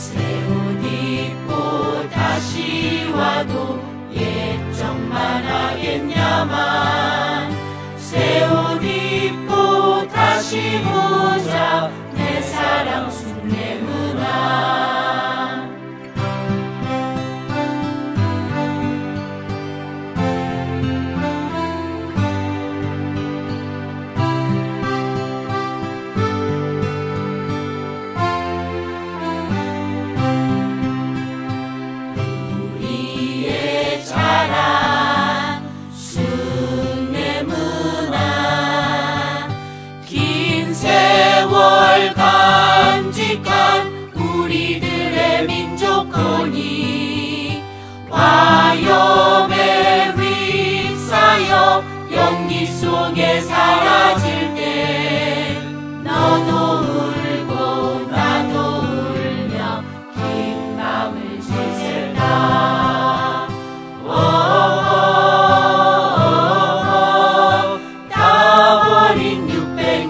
새옷 입고 다시 와도 옛적만 하겠냐만. 새옷 입고 다시 보 속에 사라질 때 너도 울고 나도 울며 긴 밤을 지새다 오호호호 가버린 육백